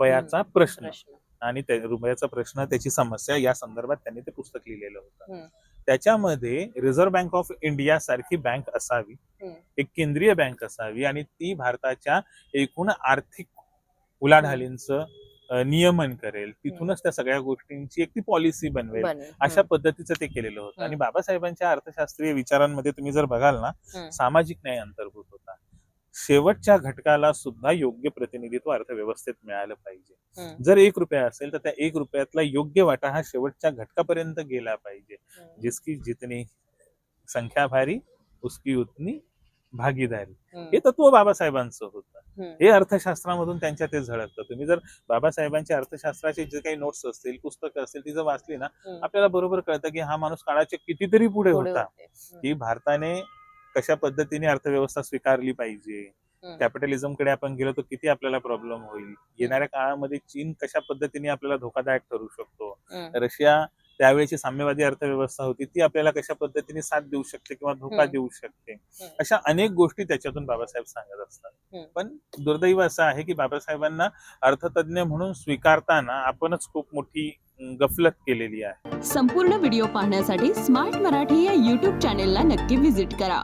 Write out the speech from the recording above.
रुपयाचा प्रश्न आणि रुपयाचा प्रश्न त्याची समस्या या संदर्भात त्यांनी ते पुस्तक लिहिलेलं होतं. त्याच्यामध्ये रिझर्व्ह बँक ऑफ इंडिया सारखी बँक असावी. एक केंद्रीय बँक असावी आणि ती भारताच्या एकूण आर्थिक उलाढालींचं नियमन करेल तिथूनच त्या सगळ्या गोष्टींची एक ती पॉलिसी बनवेल. अशा पद्धतीचं ते केलेलं होतं आणि. बाबासाहेबांच्या अर्थशास्त्रीय विचारांमध्ये तुम्ही जर बघाल ना. सामाजिक न्याय अंतर्भूत होता शेवटच्या घटकाला सुद्धा योग्य प्रतिनिधित्व अर्थव्यवस्थेत मिळालं पाहिजे. जर एक रुपया असेल तर त्या एक रुपयातला योग्य वाटा हा शेवटच्या घटकापर्यंत गेला पाहिजे. जिसकी जितनी संख्या भारी उसकी उतनी भागीदारी. हे तत्व बाबासाहेबांचं होतं. हे अर्थशास्त्रामधून त्यांच्या ते झळकतं तुम्ही जर बाबासाहेबांच्या अर्थशास्त्राचे जे काही नोट्स असतील पुस्तकं असतील ती जर वाचली ना. आपल्याला बरोबर कळतं की हा माणूस काळाच्या कितीतरी पुढे होता. की भारताने कशा पद्धतीने अर्थव्यवस्था स्वीकारली पाहिजे हम्म. कॅपिटलिझमकडे आपण गेलो तर किती आपल्याला प्रॉब्लेम होईल येणाऱ्या काळामध्ये चीन कशा पद्धतीने आपल्याला धोकादायक ठरू शकतो. रशिया त्यावेळेची साम्यवादी अर्थव्यवस्था होती ती आपल्याला कशा पद्धतीने साथ देऊ शकते किंवा धोका. देऊ शकते. अशा अनेक गोष्टी त्याच्यातून बाबासाहेब सांगत असतात. पण दुर्दैव असं आहे की बाबासाहेबांना अर्थतज्ञ म्हणून स्वीकारताना आपणच खूप मोठी गफलत केलेली आहे संपूर्ण व्हिडिओ पाहण्यासाठी स्मार्ट मराठी या यूट्यूब चॅनेलला नक्की व्हिजिट करा